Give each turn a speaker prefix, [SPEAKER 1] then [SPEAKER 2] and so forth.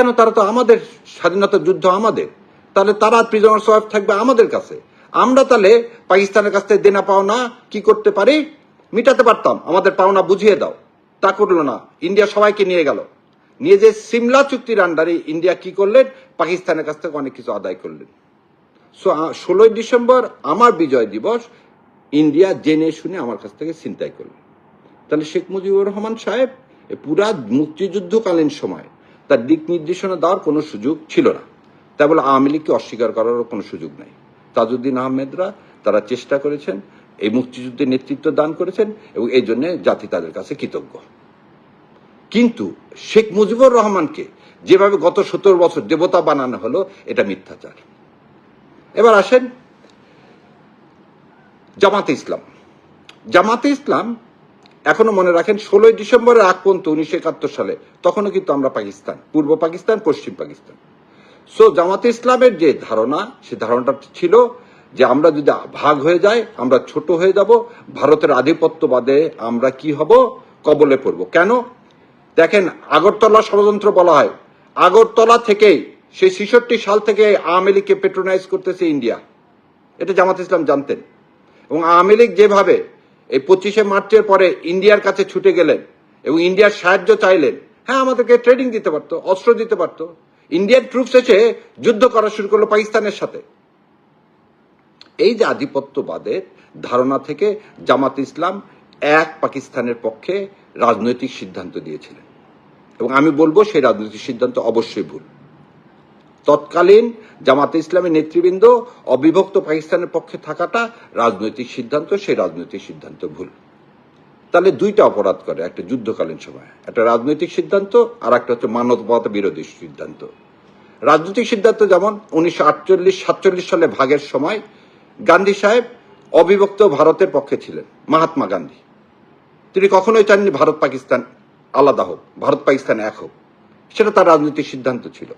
[SPEAKER 1] কেন তারা তো আমাদের স্বাধীনতা যুদ্ধ আমাদের? তাহলে তারা প্রিজনার সোয়াইফ থাকবে আমাদের কাছে। আমরা তাহলে পাকিস্তানের কাছ থেকে দেনা পাওনা কি করতে পারি? মিটাতে পারতাম। আমাদের পাওনা বুঝিয়ে দাও। তা করল না। ইন্ডিয়া সবাইকে নিয়ে গেল। নিয়ে যে সিমলা চুক্তির আন্ডারে ইন্ডিয়া কি করলেন? পাকিস্তানের কাছ থেকে অনেক কিছু আদায় করলেন। সো ষোলোই ডিসেম্বর আমার বিজয় দিবস। ইন্ডিয়া জেনে শুনে আমার কাছ থেকে চিন্তাই করলেন তাহলে শেখ মুজিবুর রহমান সাহেব পুরা মুক্তিযুদ্ধকালীন সময় তার দিক নির্দেশনা দেওয়ার কোনো সুযোগ ছিল না। তাই বলে আওয়ামী লীগকে অস্বীকার করারও কোনো সুযোগ নাই। তাজউদ্দিন আহমেদরা তারা চেষ্টা করেছেন, এই মুক্তিযুদ্ধে নেতৃত্ব দান করেছেন এবং এই জন্য জাতি তাদের কাছে কৃতজ্ঞ। কিন্তু শেখ মুজিবুর রহমানকে যেভাবে গত সত্তর বছর দেবতা বানানো হলো, এটা মিথ্যাচার। এবার আসেন জামাতে ইসলাম। জামাতে ইসলাম এখনও মনে রাখেন, ষোলোই ডিসেম্বরের আগ পর্যন্ত উনিশশো একাত্তর সালে, তখনও কিন্তু আমরা পাকিস্তান, পূর্ব পাকিস্তান, পশ্চিম পাকিস্তান। সো জামাতে ইসলামের যে ধারণা, সে ধারণাটা ছিল যে আমরা যদি ভাগ হয়ে যাই, আমরা ছোট হয়ে যাব, ভারতের আধিপত্যবাদে আমরা কি হব? কবলে পড়ব। কেন? দেখেন, আগরতলা ষড়যন্ত্র বলা হয়। আগরতলা থেকেই, সেই ছেষট্টি সাল থেকে আওয়ামী লীগকে পেট্রোনাইজ করতেছে ইন্ডিয়া। এটা জামাত ইসলাম জানতেন। এবং আওয়ামী লীগ যেভাবে এই পঁচিশে মার্চের পরে ইন্ডিয়ার কাছে ছুটে গেলেন এবং ইন্ডিয়ার সাহায্য চাইলেন। হ্যাঁ আমাদেরকে ট্রেনিং দিতে পারতো, অস্ত্র দিতে পারতো। ইন্ডিয়ান ট্রুপস এসে যুদ্ধ করা শুরু করল পাকিস্তানের সাথে। এই যে আধিপত্যবাদের ধারণা থেকে জামাত ইসলাম এক পাকিস্তানের পক্ষে রাজনৈতিক সিদ্ধান্ত দিয়েছিলেন। এবং আমি বলব সেই রাজনৈতিক সিদ্ধান্ত অবশ্যই ভুল। তৎকালীন জামাতে ইসলামের নেতৃবৃন্দ অবিভক্ত পাকিস্তানের পক্ষে থাকাটা রাজনৈতিক সিদ্ধান্ত, সেই রাজনৈতিক সিদ্ধান্ত ভুল। তাহলে দুইটা অপরাধ করে একটা যুদ্ধকালীন সময়, একটা রাজনৈতিক সিদ্ধান্ত আর একটা হচ্ছে মানবতা বিরোধী সিদ্ধান্ত। রাজনৈতিক সিদ্ধান্ত যেমন উনিশশো আটচল্লিশ, সাতচল্লিশ সালে ভাগের সময় গান্ধী সাহেব অবিভক্ত ভারতের পক্ষে ছিলেন, মহাত্মা গান্ধী। তিনি কখনোই চাননি ভারত পাকিস্তান আলাদা হোক ভারত পাকিস্তান এক হোক। সেটা তার রাজনৈতিক সিদ্ধান্ত ছিল।